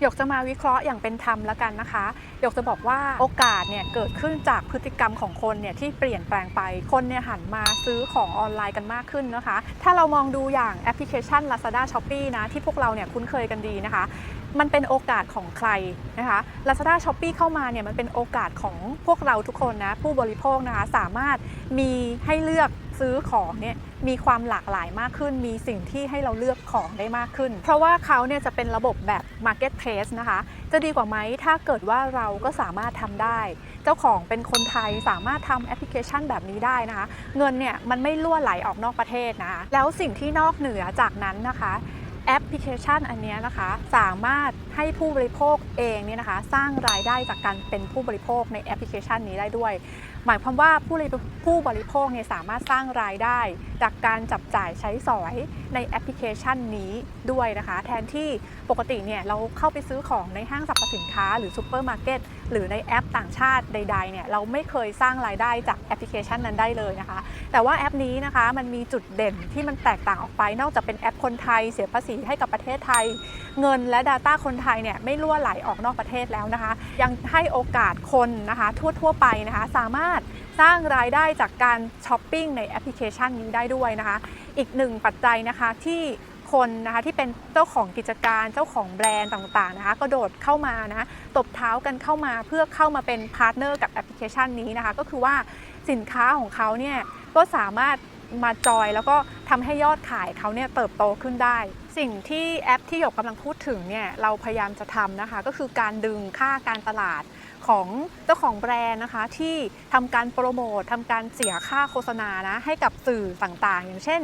หยกจะมาวิเคราะห์อย่างเป็นธรรมแล้วกันนะคะ หยกจะบอกว่าโอกาสเนี่ยเกิดขึ้นจากพฤติกรรมของคนเนี่ยที่เปลี่ยนแปลงไป คนเนี่ยหันมาซื้อของออนไลน์กันมากขึ้นนะคะ ถ้าเรามองดูอย่างแอปพลิเคชัน Lazada Shopee นะที่พวกเราเนี่ยคุ้นเคยกันดีนะคะ มันเป็นโอกาสของใครนะคะ Lazada Shopee เข้ามาเนี่ยมันเป็นโอกาสของพวกเราทุกคนนะผู้บริโภคนะคะสามารถมีให้เลือกซื้อของเนี่ยมีความหลากหลายมากขึ้น มีสิ่งที่ให้เราเลือกของได้มากขึ้น เพราะว่าเขาเนี่ยจะเป็นระบบแบบ Marketplace นะคะ จะดีกว่าไหมถ้าเกิดว่าเราก็สามารถทำได้ เจ้าของเป็นคนไทยสามารถทำแอปพลิเคชันแบบนี้ได้นะคะ เงินเนี่ยมันไม่ล่วไหลออกนอกประเทศนะคะแล้วสิ่งที่นอกเหนือจากนั้นนะคะ แอปพลิเคชันอันนี้นะคะ สามารถให้ผู้บริโภคเองเนี่ยนะคะ สร้างรายได้จากการเป็นผู้บริโภคในแอปพลิเคชันนี้ได้ด้วย หมายความว่าผู้ผู้บริโภคเนี่ยสามารถสร้างรายได้ จากการจับจ่ายใช้สอยในแอปพลิเคชันนี้ด้วยนะคะ แทนที่ปกติเนี่ยเราเข้าไปซื้อของในห้างสรรพสินค้า หรือซูเปอร์มาร์เก็ตหรือในแอปต่างชาติใดๆเนี่ยเราไม่เคยสร้างรายได้จากแอปพลิเคชันนั้นได้เลยนะคะ แต่ว่าแอปนี้นะคะมันมีจุดเด่นที่มันแตกต่างออกไปนอกจากเป็นแอปคนไทยเสียภาษีให้กับประเทศไทย เงินและ Data คนไทยเนี่ยไม่ล่วไหลออกนอกประเทศแล้วนะคะ ยังให้โอกาสคนนะคะทั่วๆไปนะคะสามารถสร้างรายได้จากการช้อปปิ้งในแอปพลิเคชันนี้ได้ด้วยนะคะ อีกหนึ่งปัจจัยนะคะที่คนนะคะที่เป็นเจ้าของกิจการเจ้าของแบรนด์ต่างๆนะคะก็โดดเข้ามานะคะตบเท้ากันเข้ามาเพื่อเข้ามาเป็นพาร์ทเนอร์กับแอปพลิเคชันนี้นะคะ ก็คือว่าสินค้าของเขาเนี่ยก็สามารถ มาจอย แล้วก็ทำให้ยอดขายเขาเนี่ยเติบโตขึ้นได้ สิ่งที่แอปที่หยกกำลังพูดถึงเนี่ยเราพยายามจะทำนะคะ ก็คือการดึงค่าการตลาดของเจ้าของแบรนด์นะคะ ที่ทำการโปรโมททำการเสียค่าโฆษณานะให้กับสื่อต่างๆ อย่างเช่น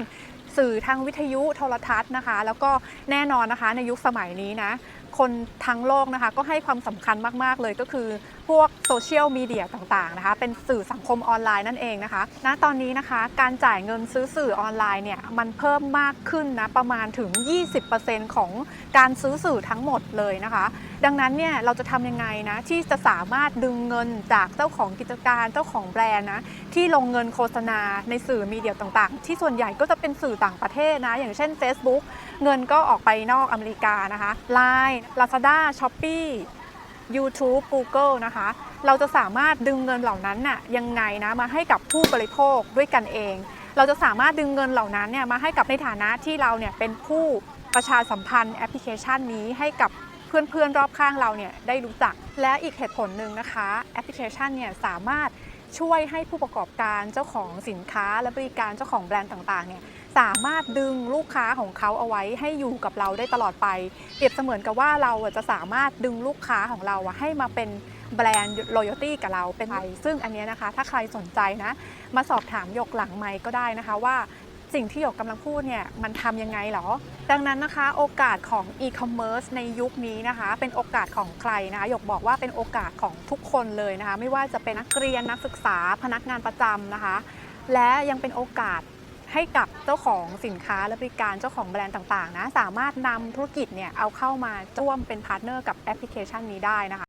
สื่อทางวิทยุโทรทัศน์นะคะ แล้วก็แน่นอนนะคะในยุคสมัยนี้นะ คนทั้งโลกนะคะก็ให้ความสำคัญมากๆเลยก็คือพวกโซเชียลมีเดียต่างๆนะคะเป็นสื่อสังคมออนไลน์นั่นเองนะคะณตอนนี้นะคะการจ่ายเงินซื้อสื่อออนไลน์เนี่ยมันเพิ่มมากขึ้นนะประมาณถึง 20%ของการซื้อสื่อทั้งหมดเลยนะคะดังนั้นเนี่ยเราจะทำยังไงนะที่จะสามารถดึงเงินจากเจ้าของกิจการเจ้าของแบรนด์นะที่ลงเงินโฆษณาในสื่อมีเดียต่างๆ ที่ส่วนใหญ่ก็จะเป็นสื่อต่างประเทศนะ อย่างเช่น Facebook เงินก็ออกไปนอกอเมริกานะคะ Line Lazada Shopee YouTube Google นะคะ เราจะสามารถดึงเงินเหล่านั้นน่ะยังไงนะมาให้กับผู้บริโภคด้วยกันเอง เราจะสามารถดึงเงินเหล่านั้นเนี่ยมาให้กับในฐานะที่เราเนี่ยเป็นผู้ประชาสัมพันธ์แอปพลิเคชันนี้ให้กับ เพื่อนๆรอบข้างเราเนี่ยได้รู้จัก และอีกเหตุผลหนึ่งนะคะแอปพลิเคชันเนี่ยสามารถช่วยให้ผู้ประกอบการเจ้าของสินค้าและบริการเจ้าของแบรนด์ต่างๆเนี่ยสามารถดึงลูกค้าของเขาเอาไว้ให้อยู่กับเราได้ตลอดไป เปรียบเสมือนกับว่าเราอะจะสามารถดึงลูกค้าของเราอะให้มาเป็นแบรนด์ loyalty กับเราเป็นไงซึ่งอันเนี้ยนะคะ ถ้าใครสนใจนะ มาสอบถามหยกหลังไมค์ก็ได้นะคะว่า สิ่งที่หยกกำลังพูดเนี่ยมันทำยังไงหรอ ดังนั้นนะคะโอกาสของ e-commerce ในยุคนี้นะคะ เป็นโอกาสของใครนะคะหยกบอกว่าเป็นโอกาสของทุกคนเลยนะคะ ไม่ว่าจะเป็นนักเรียนนักศึกษาพนักงานประจำนะคะ และยังเป็นโอกาสให้กับเจ้าของสินค้าและบริการเจ้าของแบรนด์ต่างๆนะสามารถนำธุรกิจเนี่ยเอาเข้ามาร่วมเป็นพาร์ทเนอร์กับแอปพลิเคชันนี้ได้นะคะ